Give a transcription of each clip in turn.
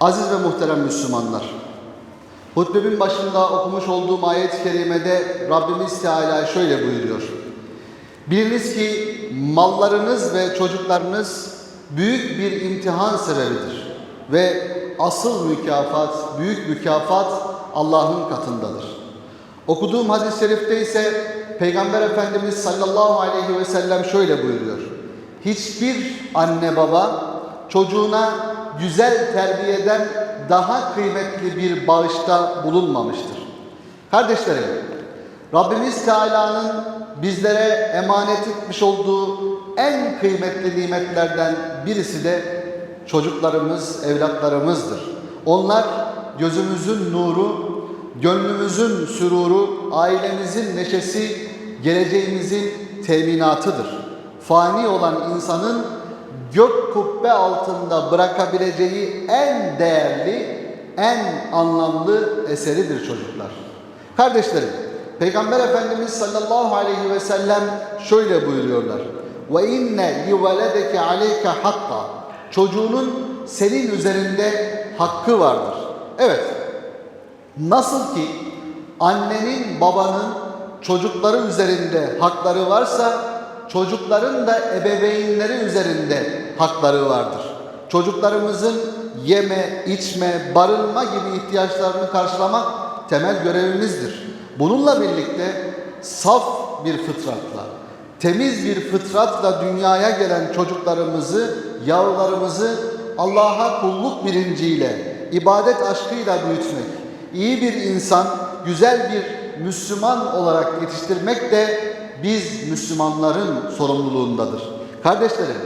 Aziz ve muhterem Müslümanlar, hutbemin başında okumuş olduğum ayet-i kerimede Rabbimiz Teala şöyle buyuruyor. Biliniz ki mallarınız ve çocuklarınız büyük bir imtihan sebebidir ve asıl mükafat, büyük mükafat Allah'ın katındadır. Okuduğum hadis-i şerifte ise Peygamber Efendimiz sallallahu aleyhi ve sellem şöyle buyuruyor. Hiçbir anne baba çocuğuna güzel terbiyeden daha kıymetli bir bağışta bulunmamıştır. Kardeşlerim, Rabbimiz Teala'nın bizlere emanet etmiş olduğu en kıymetli nimetlerden birisi de çocuklarımız, evlatlarımızdır. Onlar gözümüzün nuru, gönlümüzün süruru, ailemizin neşesi, geleceğimizin teminatıdır. Fani olan insanın gök kubbe altında bırakabileceği en değerli, en anlamlı eseridir çocuklar. Kardeşlerim, Peygamber Efendimiz sallallahu aleyhi ve sellem şöyle buyuruyorlar. Ve inne li veledeke aleyke hakka. Çocuğunun senin üzerinde hakkı vardır. Evet. Nasıl ki annenin babanın çocukları üzerinde hakları varsa çocukların da ebeveynleri üzerinde hakları vardır. Çocuklarımızın yeme, içme, barınma gibi ihtiyaçlarını karşılamak temel görevimizdir. Bununla birlikte saf bir fıtratla, temiz bir fıtratla dünyaya gelen çocuklarımızı, yavrularımızı Allah'a kulluk bilinciyle, ibadet aşkıyla büyütmek, iyi bir insan, güzel bir Müslüman olarak yetiştirmek de biz Müslümanların sorumluluğundadır. Kardeşlerim,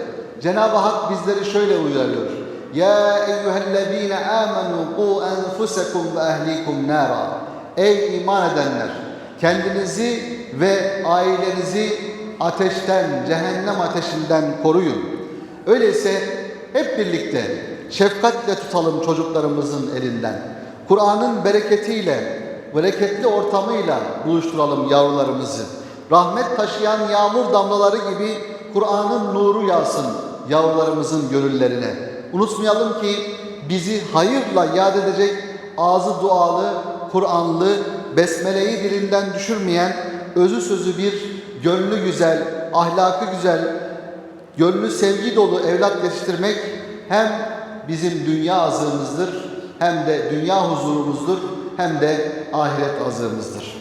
Cenab-ı Hak bizleri şöyle uyarıyor. Ya eyyühellezine amenu qu enfusekum ve ehlikum nara. Ey iman edenler, kendinizi ve ailenizi ateşten, cehennem ateşinden koruyun. Öyleyse hep birlikte şefkatle tutalım çocuklarımızın elinden. Kur'an'ın bereketiyle, bereketli ortamıyla buluşturalım yavrularımızı. Rahmet taşıyan yağmur damlaları gibi Kur'an'ın nuru yağsın yavrularımızın gönüllerine. Unutmayalım ki bizi hayırla yad edecek ağzı dualı, Kur'anlı, besmeleyi dilinden düşürmeyen, özü sözü bir, gönlü güzel, ahlakı güzel, gönlü sevgi dolu evlat yetiştirmek hem bizim dünya azığımızdır, hem de dünya huzurumuzdur, hem de ahiret azığımızdır.